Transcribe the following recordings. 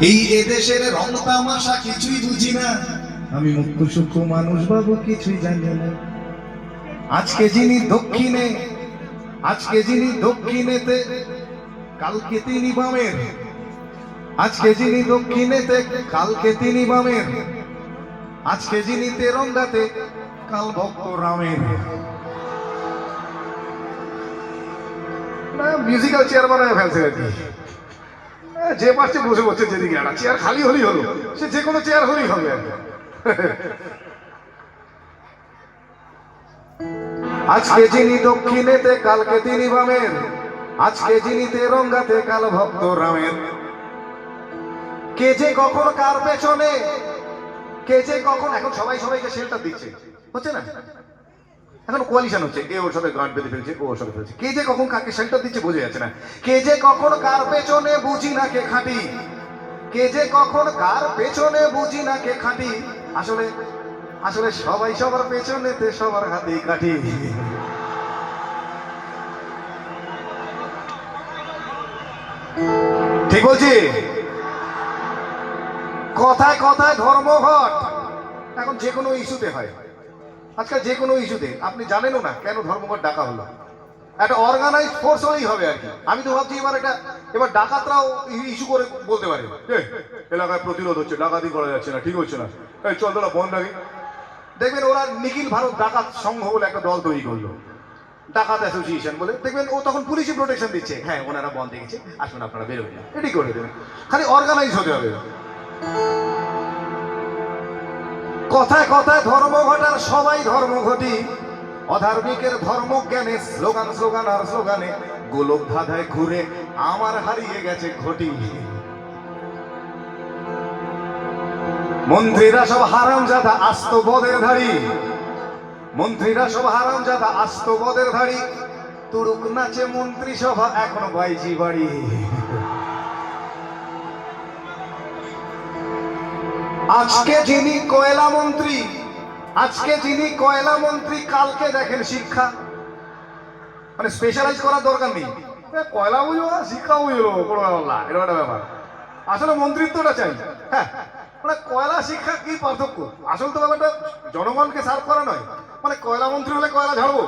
এই এদেশের রং তামাশা কিছুই বুঝি না। আমি মুক্ত সূক্ষ্ম মানুষ বাবু, কিছুই জানি না। আজকে যিনি দক্ষিণে, আজকে যিনি দক্ষিণেতে, কালকে তিনি বামের। আজকে যিনি দক্ষিণেতে, কালকে তিনি বামের। আজকে যিনি তেরঙ্গাতে, কাল ভক্ত রামের। মিউজিক্যাল চেয়ার বানায় ফেলছে যে পারছে বসে বসে যেদিকে একটা চেয়ার খালি হলেই হলো। সে যে কোনো চেয়ার হলেই হবে। আজকে যিনি দক্ষিণেতে, কালকে তিনি বামের। আজকে যিনি তেরঙ্গাতে, কাল ভক্ত রামের। কে যে কখন কার পেছনে, কে যে কখন, এখন সবাই সবাইকে শেল্টার দিচ্ছে। হচ্ছে না? এখন কোয়ালিশন হচ্ছে এ ওর সাথে গার্ড বেঁধে ফেলছে ও ওর সাথে ফেলছে, কে যে কখন কাকে শেল্টার দিচ্ছে বোঝা যাচ্ছে না। কে যে কখন কার পেছনে বুঝি না কে খাঁটি, কে যে কখন কার পেছনে বুঝি না কে খাঁটি, আসলে আসলে সবাই সবার পেছনেতে সবার হাতে কাঠি। ঠিক বলছি? কথায় কথায় ধর্মঘট, এখন যে কোনো ইস্যুতে হয়। আজকাল যে কোনো ইস্যুতে আপনি জানেনও না কেন ধর্মঘট ডাকা হলো। একটা অর্গানাইজ ফোর্স হলেই হবে আর কি। আমি তো ভাবছি এবার একটা এবার ডাকাতরাও ইস্যু করে বলতে পারে। "এই, এলাকায় প্রতিরোধ হচ্ছে ডাকাতি করা যাচ্ছে না ঠিক হচ্ছে না। এই চল তোরা বন্ধ রাখি দেখবেন ওরা নিখিল ভারত ডাকাত সংঘ বলে একটা দল তৈরি করল। ডাকাত অ্যাসোসিয়েশন বলে। দেখবেন ও তখন পুলিশি প্রোটেকশন দিচ্ছে। হ্যাঁ ওনারা বন্ধ দেখেছে। আসুন আপনারা বেরোবেন। এটি করে দেবেন। খালি অর্গানাইজ হতে হবে। কথায় কথায় ধর্মঘটার সবাই ধর্মঘটি অধার্মিকের ধর্মজ্ঞানে স্লোগান স্লোগান আর স্লোগানে গোলক ধাঁধায় ঘুরে আমার হারিয়ে গেছে ঘটি। মন্ত্রীরা সব হারাম জাদা, আস্ত বদের ধারী মন্ত্রীরা সব হারাম জাদা, আস্ত বদের ধারী তুড়ুক নাচে মন্ত্রী সভা এখন বাইজি বাড়ি। আজকে যিনি কয়লা মন্ত্রী, আজকে যিনি কয়লা মন্ত্রী, কালকে দেখেন শিক্ষা। মানে স্পেশালাইজ করার দরকার নেই। কয়লা আর শিক্ষা বুঝলো কোনো ব্যাপার এরকম একটা ব্যাপার। আসলে মন্ত্রিত্বটা চাই। হ্যাঁ মানে কয়লা শিক্ষা কি পার্থক্য? আসল তো ব্যাপারটা জনগণকে সার্ভ করা নয়। মানে কয়লা মন্ত্রী হলে কয়লা ঝাড়বো,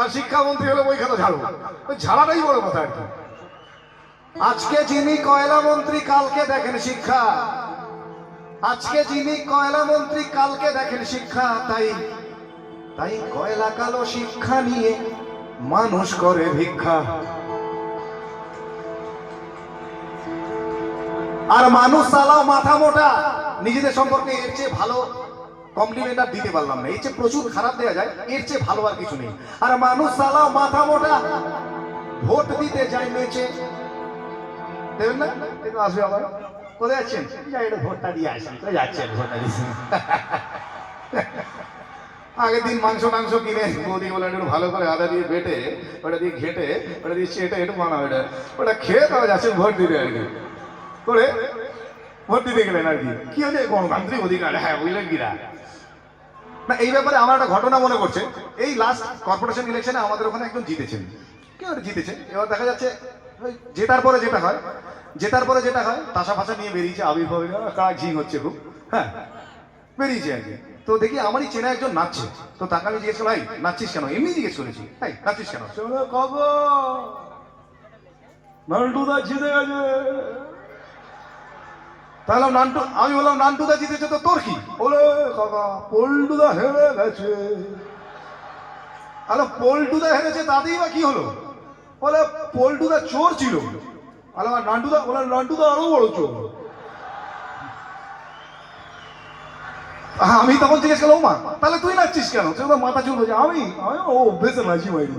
আর শিক্ষা মন্ত্রী হলে বই খাতা ঝাড়বো। ওই ঝাড়াটাই বড় কথা আর কি। আজকে যিনি কয়লা মন্ত্রী, কালকে দেখেন শিক্ষা। আজকে যিনি কয়লা মন্ত্রী, কালকে দেখেন শিক্ষা, তাই তাই কয়লা কালো শিক্ষা নিয়ে মানুষ করে ভিক্ষা। আর মানুষ চালাও মাথা মোটা, নিজেদের সম্পর্কে এর চেয়ে ভালো কমপ্লিমেন্ট আর দিতে পারলাম না। এর চেয়ে প্রচুর খারাপ দেওয়া যায়, এর চেয়ে ভালো আর কিছু নেই। আর মানুষ চালাও মাথা মোটা, ভোট দিতে যায় নেচে। দেবেন না আসবে আবার? কোথায় যাই একটু ভোটটা দিয়ে আসি। কোথায় যাচ্ছেন ভোটটা দিয়েছেন আগের দিন মাংস মাংস কিনে বৌদি বলে একটু ভালো করে আদা দিয়ে বেটে, ওটা দিয়ে ঘেটে, ওটা দিয়ে চেটে, একটু বানাও এটা। ওটা খেয়ে তারপর যাচ্ছেন ভোট দিতে আর কি। করে ভোট দিতে গেলেন আর কি। কি হয়েছে গণতান্ত্রিক অধিকার। হ্যাঁ বুঝলেন কিনা না? এই ব্যাপারে আমার একটা ঘটনা মনে করছে এই লাস্ট কর্পোরেশন ইলেকশনে আমাদের ওখানে একজন জিতেছেন। কেউ জিতেছে? এবার দেখা যাচ্ছে, ওই জেতার পরে যেটা হয় জেতার পরে যেটা হয় তাসা ফাঁসা নিয়ে বেরিয়েছে আবির্ভাব কাজ ঝিং হচ্ছে খুব হ্যাঁ বেরিয়েছে আর কি। তো দেখি আমারই চেনা একজন নাচছে। তো তাকে আমি জিজ্ঞেস "এই, নাচছিস কেন? এমনি জিজ্ঞেস করেছি তাই নাচছিস কেন? কাকা নান্টুদা জিতে গেছে। তাহলে নান্টু আমি বললাম নান্টুদা জিতেছে তো তোর কি? বলে কাকা পল্টুদা হেরে গেছে। আরে পল্টুদা হেরেছে তাতেই বা কি হলো? বলে পল্টুদা চোর ছিল। আমার নান্টুদা বলে নান্টুদা আরও বড় চোর আমি তখন জিজ্ঞেস করলাম মা তাহলে তুই নাচছিস কেন সে মাথা চুল হয়েছে আমি ও বেঁচে নাচি বাইরে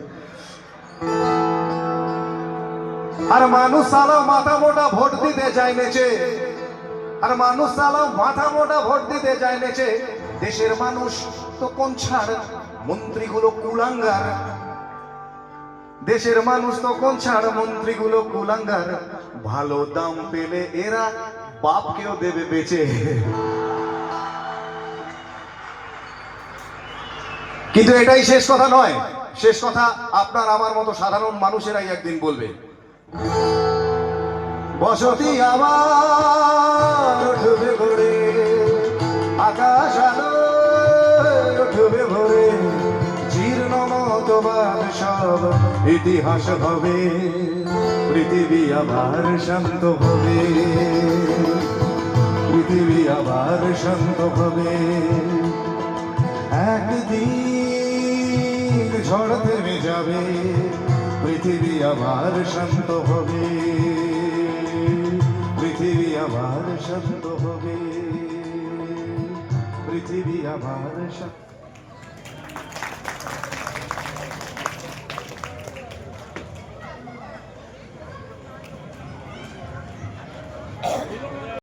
আর মানুষ সালা মাথা মোটা ভোট দিতে যায় নেচে আর মানুষ সালা মাথা মোটা ভোট দিতে যায় নেচে দেশের মানুষ তো কোন ছাড় মন্ত্রীগুলো কুলাঙ্গার দেশের মানুষ তো কোন ছাড় মন্ত্রীগুলো কুলাঙ্গার। ভালো দাম পেলে এরা বাপকেও দেবে বেচে। কিন্তু এটাই শেষ কথা নয়। শেষ কথা আপনার আমার মতো সাধারণ মানুষেরাই একদিন বলবে। বসতি আবার উঠবে ভরে, আকাশ আলো উঠবে ভরে, জীর্ণ মতবাদ সব ইতিহাস হবে, পৃথিবী আবার শান্ত হবে। পৃথিবী আবার শান্ত হবে। একদিন ঝড় থেমে যাবে পৃথিবী আবার শান্ত হবে। পৃথিবী আবার শান্ত হবে। পৃথিবী আবার শান্ত